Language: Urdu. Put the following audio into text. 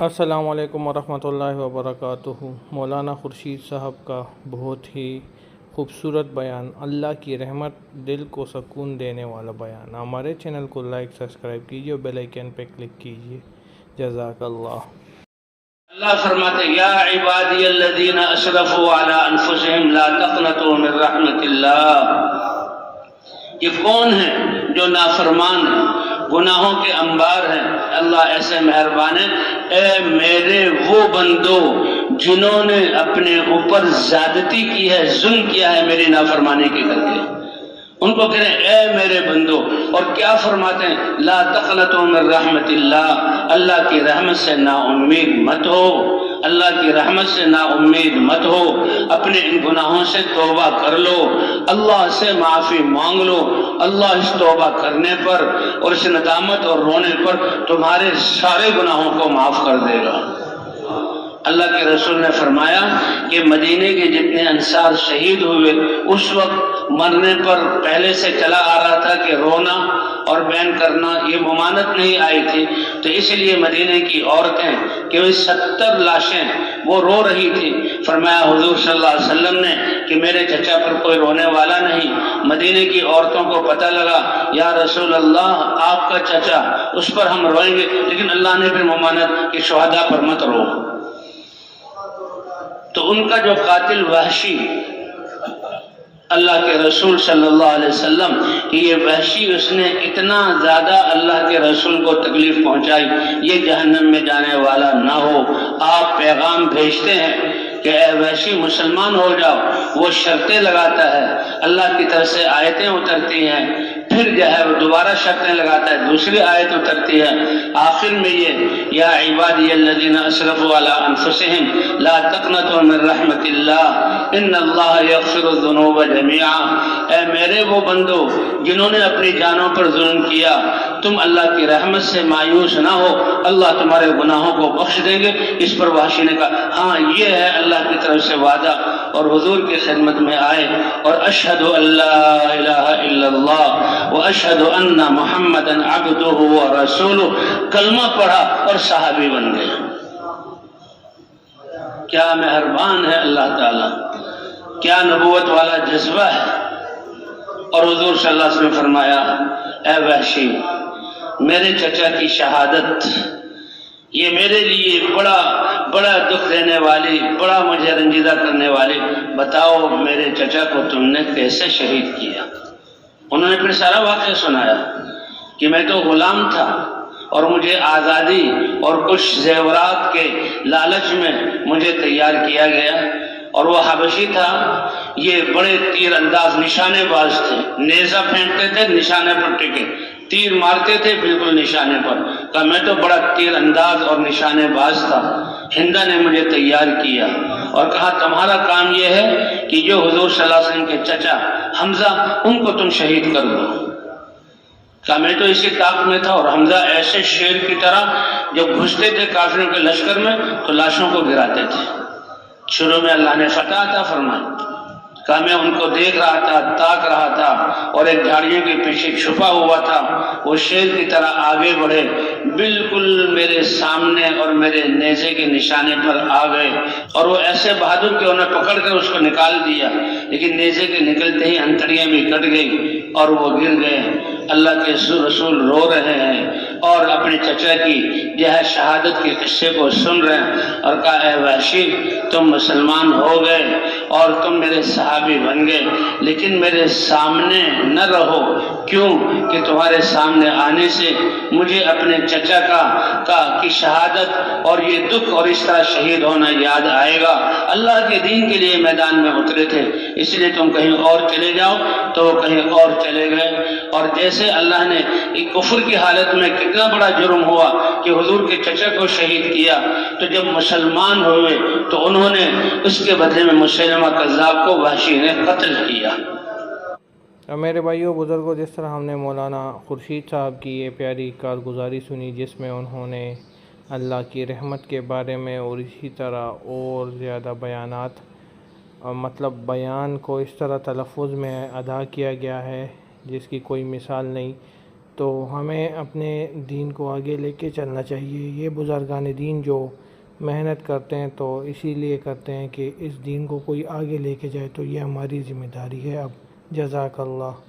السلام علیکم ورحمۃ اللہ وبرکاتہ۔ مولانا خورشید صاحب کا بہت ہی خوبصورت بیان، اللہ کی رحمت، دل کو سکون دینے والا بیان۔ ہمارے چینل کو لائک، سبسکرائب کیجیے اور بیل آئیکن پہ کلک کیجیے جزاک اللہ۔ اللہ فرماتے یا عبادی الذین اسرفوا علی انفسهم لا تقنطوا من رحمت اللہ۔ یہ کون ہیں جو نافرمان ہیں؟ گناہوں کے انبار ہیں۔ اللہ ایسے مہربان ہے۔ اے میرے وہ بندو جنہوں نے اپنے اوپر زیادتی کی ہے، ظلم کیا ہے میری نافرمانی کے کر کے۔ ان کو کہیں اے میرے بندو، اور کیا فرماتے ہیں؟ لا تقنطوا من رحمت اللہ اللہ کی رحمت سے نا امید مت ہو۔ اللہ کی رحمت سے نا امید مت ہو، اپنے ان گناہوں سے توبہ کر لو۔ اللہ سے معافی مانگ لو۔ اللہ اس توبہ کرنے پر اور اس ندامت اور رونے پر تمہارے سارے گناہوں کو معاف کر دے گا۔ اللہ کے رسول نے فرمایا کہ مدینے کے جتنے انصار شہید ہوئے، اس وقت مرنے پر پہلے سے چلا آ رہا تھا کہ رونا اور بین کرنا، یہ ممانت نہیں آئی تھی۔ تو اس لیے مدینے کی عورتیں کہ وہ ستر لاشیں، وہ رو رہی تھی فرمایا حضور صلی اللہ علیہ وسلم نے کہ میرے چچا پر کوئی رونے والا نہیں۔ مدینے کی عورتوں کو پتہ لگا، یا رسول اللہ، آپ کا چچا، اس پر ہم روئیں گے۔ لیکن اللہ نے پھر ممانت کہ شہداء پر مت رو۔ تو ان کا جو قاتل وحشی اللہ کے رسول صلی اللہ علیہ وسلم کہ یہ وحشی اس نے اتنا زیادہ اللہ کے رسول کو تکلیف پہنچائی، یہ جہنم میں جانے والا نہ ہو۔ آپ پیغام بھیجتے ہیں کہ اے وحشی مسلمان ہو جاؤ، وہ شرطیں لگاتا ہے۔ اللہ کی طرف سے آیتیں اترتی ہیں۔ پھر جو ہے وہ دوبارہ شرطیں لگاتا ہے۔ دوسری آیت اترتی ہے۔ آخر میں یہ، یا عبادی الذین اسرفوا علی انفسهم لا تقنطوا من رحمت اللہ ان اللہ یغفر الذنوب جميعا اے میرے وہ بندو، جنہوں نے اپنی جانوں پر ظلم کیا، تم اللہ کی رحمت سے مایوس نہ ہو، اللہ تمہارے گناہوں کو بخش دیں گے۔ اس پر وحشی نے کہا ہاں یہ ہے اللہ کی طرف سے وعدہ۔ اور حضور کی خدمت میں آئے، اور اشہد اللہ الہ الا اللہ۔ و ان محمد عبدہ و رسول کلمہ پڑھا اور صحابی بن گئے۔ کیا مہربان ہے اللہ تعالی۔ کیا نبوت والا جذبہ ہے۔ اور حضور صلی اللہ علیہ وسلم نے فرمایا، اے وحشی، میرے چچا کی شہادت، یہ میرے لیے بڑا بڑا دکھ دینے والی، بڑا مجھے رنجیدہ کرنے والی، بتاؤ میرے چچا کو تم نے کیسے شہید کیا؟ انہوں نے پھر سارا واقعہ سنایا کہ میں تو غلام تھا اور مجھے آزادی اور کچھ زیورات کے لالچ میں مجھے تیار کیا گیا اور وہ حبشی تھا۔ یہ بڑے تیر انداز نشانے باز تھے۔ نیزہ پھینکتے تھے، نشانے پر ٹکے۔ تیر مارتے تھے، بالکل نشانے پر۔ کہا، میں تو بڑا تیر انداز اور نشانے باز تھا۔ ہندا نے مجھے تیار کیا۔ اور کہا، تمہارا کام یہ ہے کہ جو حضور صلی اللہ علیہ وسلم کے چچا حمزہ، ان کو تم شہید کر دو کہا، میں تو اسی طاقت میں تھا اور حمزہ ایسے شیر کی طرح جب گھستے تھے کافروں کے لشکر میں تو لاشوں کو گراتے تھے۔ شروع میں اللہ نے فتح تھا فرمایا کہا میں ان کو دیکھ رہا تھا، تاک رہا تھا اور ایک جھاڑیوں کے پیچھے چھپا ہوا تھا۔ وہ شیر کی طرح آگے بڑھے، بالکل میرے سامنے اور میرے نیزے کے نشانے پر آ گئے اور وہ ایسے بہادر کہ انہیں پکڑ کر اس کو نکال دیا۔ لیکن نیزے کے نکلتے ہی انتڑیاں بھی کٹ گئی اور وہ گر گئے۔ اللہ کے رسول رو رہے ہیں۔ اور اپنے چچا کی جو ہے شہادت کے قصے کو سن رہے ہیں اور کہا اے وحشی، تم مسلمان ہو گئے اور تم میرے صحابی بن گئے، لیکن میرے سامنے نہ رہو۔ کیوں کہ تمہارے سامنے آنے سے مجھے اپنے چچا کا کا کی شہادت اور یہ دکھ اور اس طرح شہید ہونا یاد آئے گا۔ اللہ کے دین کے لیے میدان میں اترے تھے، اس لیے تم کہیں اور چلے جاؤ۔ تو وہ کہیں اور چلے گئے۔ اور جیسے اللہ نے ایک کفر کی حالت میں کتنا بڑا جرم ہوا کہ حضور کے چچا کو شہید کیا، تو جب مسلمان ہوئے تو انہوں نے اس کے بدلے میں مسلمہ کذاب کو وحشی نے قتل کیا۔ میرے بھائیوں بزرگوں جس طرح ہم نے مولانا خورشید صاحب کی یہ پیاری کارگزاری سنی، جس میں انہوں نے اللہ کی رحمت کے بارے میں اور اسی طرح اور زیادہ بیانات مطلب بیان کو اس طرح تلفظ میں ادا کیا گیا ہے، جس کی کوئی مثال نہیں، تو ہمیں اپنے دین کو آگے لے کے چلنا چاہیے۔ یہ بزرگان دین جو محنت کرتے ہیں، تو اسی لیے کرتے ہیں کہ اس دین کو کوئی آگے لے کے جائے، تو یہ ہماری ذمہ داری ہے۔ اب جزاک اللہ